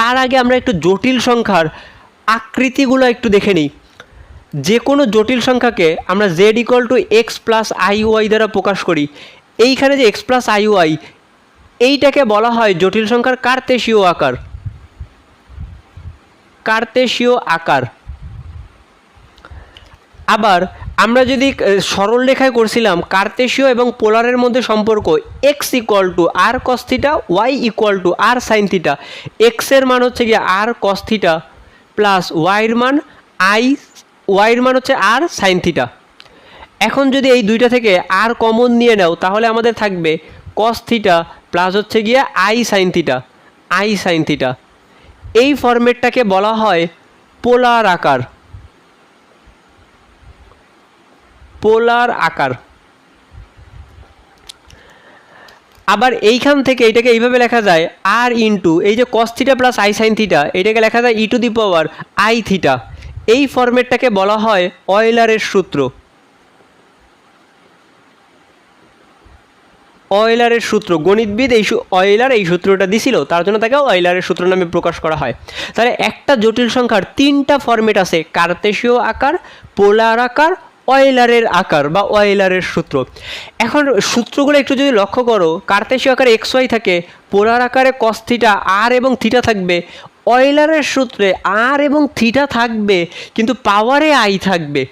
তার আগে আমরা একটু জটিল সংখ্যার আকৃতিগুলো একটু দেখে নিই। যে কোনো জটিল সংখ্যাকে আমরা Z equal to X plus I Y দ্বারা প্রকাশ করি। এইখানে যে এক্স প্লাস আই ওয়াই এইটাকে বলা হয় জটিল সংখ্যার কার্তেশীয় আকার। কার্তেশীয় আকার। আবার আমরা যদি সরল রেখায় করছিলাম কার্তেশীয় এবং পোলারের মধ্যে সম্পর্ক X equal to R cos theta Y equal to R sine theta এক্সের মান হচ্ছে গিয়ে আর কস্থিটা প্লাস ওয়াইয়ের মান আই ওয়াইয়ের মান হচ্ছে আর সাইন থিটা এখন যদি এই দুইটা থেকে আর কমন নিয়ে নাও, তাহলে আমাদের থাকবে কস থিটা প্লাস হচ্ছে গিয়ে I sine theta I sine theta এই ফরম্যাটটাকে বলা হয় পোলার আকার। পোলার আকার। আবার এইখান থেকে এটাকে এইভাবে লেখা যায় আর ইন্টু এই যে cos theta plus I sine theta এটাকে লেখা যায় e to the power I theta এই ফরম্যাটটাকে বলা হয় অয়েলারের সূত্র। অয়েলারের সূত্র, গণিতবিদ এই অয়েলার এই সূত্রটা দিছিল, তার জন্য তাকে অয়েলারের সূত্র নামে প্রকাশ করা হয়। তাহলে একটা জটিল সংখ্যার তিনটা ফরম্যাট আছে কার্তেশীয় আকার, পোলার আকার অয়েলারের আকার বা অয়েলারের সূত্র। এখন সূত্রগুলো একটু যদি লক্ষ্য করো কার্তেশীয় আকারে এক্স ওয়াই থাকে, পোলার আকারে কস থিটা আর এবং থিটা থাকবে। অয়েলারের সূত্রে আর এবং থিটা থাকবে, কিন্তু পাওয়ারে আই থাকবে।